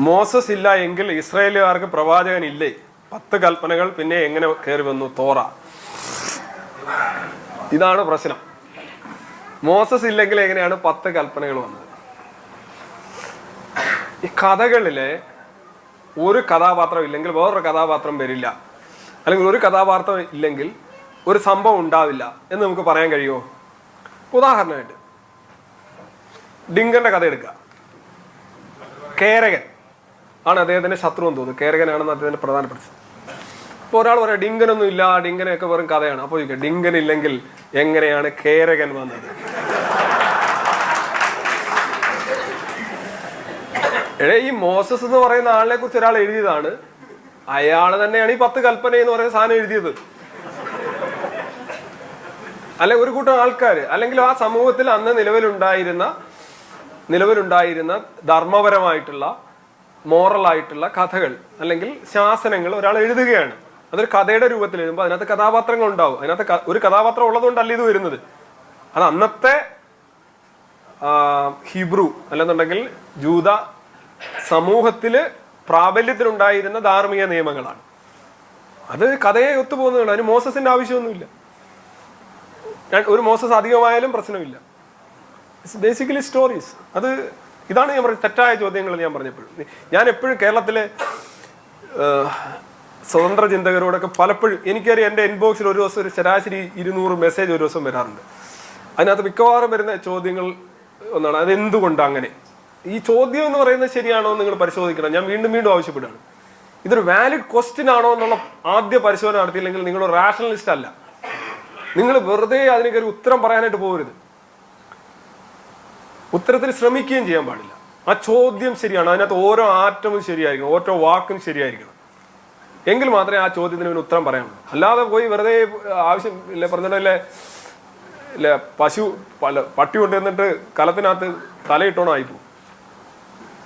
Moses ഇല്ല എങ്കിൽ ഇസ്രായേലുകാർക്ക് പ്രവാചകൻ ഇല്ലേ പത്ത് കൽപ്പനകൾ പിന്നെ എങ്ങനെ കയറി വന്നു? തോറ. ഇതാണ് പ്രശ്നം. മോസസ് ഇല്ലെങ്കിൽ എങ്ങനെയാണ് പത്ത് കൽപ്പനകൾ വന്നത്? ഈ കഥകളിലെ ഒരു കഥാപാത്രം ഇല്ലെങ്കിൽ വേറൊരു കഥാപാത്രം വരില്ല. അല്ലെങ്കിൽ ഒരു കഥാപാത്രം ഇല്ലെങ്കിൽ ഒരു സംഭവം ഉണ്ടാവില്ല എന്ന് നമുക്ക് പറയാൻ കഴിയുമോ? ഉദാഹരണമായിട്ട് ഡിങ്കന്റെ കഥ എടുക്കുക. കേരകൻ. ആണ് അദ്ദേഹത്തിന്റെ ശത്രു എന്ന് തോന്നുന്നു. കേരകനാണെന്ന് അദ്ദേഹത്തിന്റെ പ്രധാനപ്പെട്ട ഇപ്പോൾ ഒരാൾ പറയാം ഡിങ്കനൊന്നും ഇല്ല ഡിങ്കനൊക്കെ വെറും കഥയാണ്. അപ്പോൾ ചോദിക്കുക ഡിങ്കൻ ഇല്ലെങ്കിൽ എങ്ങനെയാണ് കേരകൻ വന്നത്? ഈ മോസസ് എന്ന് പറയുന്ന ആളിനെ കുറിച്ച് ഒരാൾ എഴുതിയതാണ്. അയാൾ തന്നെയാണ് ഈ പത്ത് കൽപ്പന എന്ന് പറയുന്ന സാധനം എഴുതിയത്. അല്ലെ ഒരു കൂട്ടം ആൾക്കാർ അല്ലെങ്കിൽ ആ സമൂഹത്തിൽ അന്ന് നിലവിലുണ്ടായിരുന്ന നിലവിലുണ്ടായിരുന്ന ധർമ്മപരമായിട്ടുള്ള മോറൽ ആയിട്ടുള്ള കഥകൾ അല്ലെങ്കിൽ ശാസനങ്ങൾ ഒരാൾ എഴുതുകയാണ്. അതൊരു കഥയുടെ രൂപത്തിൽ എഴുതുമ്പോൾ അതിനകത്ത് കഥാപാത്രങ്ങൾ ഉണ്ടാവും. അതിനകത്ത് ഒരു കഥാപാത്രം ഉള്ളതുകൊണ്ടല്ല ഇത് വരുന്നത്. അത് അന്നത്തെ ഹിബ്രു അല്ലെന്നുണ്ടെങ്കിൽ ജൂത സമൂഹത്തിൽ പ്രാബല്യത്തിലുണ്ടായിരുന്ന ധാർമ്മിക നിയമങ്ങളാണ്. അത് കഥയെ ഒത്തുപോകുന്നതാണ്. അതിന് മോസസിന്റെ ആവശ്യമൊന്നുമില്ല. ഒരു മോസസ് അധികമായാലും പ്രശ്നമില്ല. ബേസിക്കലി സ്റ്റോറീസ് അത് ഇതാണ് ഞാൻ പറഞ്ഞ തെറ്റായ ചോദ്യങ്ങൾ ഞാൻ പറഞ്ഞപ്പോഴും ഞാൻ എപ്പോഴും കേരളത്തിലെ സ്വതന്ത്ര ചിന്തകരോടൊക്കെ പലപ്പോഴും എനിക്കറിയാം എന്റെ ഇൻബോക്സിൽ ഒരു ദിവസം ഒരു ശരാശരി ഇരുന്നൂറ് മെസ്സേജ് ഒരു ദിവസം വരാറുണ്ട്. അതിനകത്ത് മിക്കവാറും വരുന്ന ചോദ്യങ്ങൾ ഒന്നാണ് അതെന്തുകൊണ്ട് അങ്ങനെ? ഈ ചോദ്യം എന്ന് പറയുന്നത് ശരിയാണോ എന്ന് നിങ്ങൾ പരിശോധിക്കണം. ഞാൻ വീണ്ടും വീണ്ടും ആവശ്യപ്പെടുകയാണ്. ഇതൊരു വാലിഡ് ക്വസ്റ്റ്യൻ ആണോ എന്നുള്ള ആദ്യ പരിശോധന നടത്തിയില്ലെങ്കിൽ നിങ്ങൾ റാഷണലിസ്റ്റ് അല്ല. നിങ്ങൾ വെറുതെ അതിനൊക്കെ ഒരു ഉത്തരം പറയാനായിട്ട് പോകരുത്. ഉത്തരത്തിന് ശ്രമിക്കുകയും ചെയ്യാൻ പാടില്ല. ആ ചോദ്യം ശരിയാണ്. അതിനകത്ത് ഓരോ ആറ്റവും ശരിയായിരിക്കണം. ഓരോ വാക്കും ശരിയായിരിക്കണം. എങ്കിൽ മാത്രമേ ആ ചോദ്യത്തിന് ഒരു ഉത്തരം പറയാനുള്ളൂ. അല്ലാതെ പോയി വെറുതെ ആവശ്യം ഇല്ല പറഞ്ഞിട്ടില്ലേ ഇല്ല പശു പല പട്ടി കൊണ്ടുവന്നിട്ട് കലത്തിനകത്ത് തലയിട്ടോണം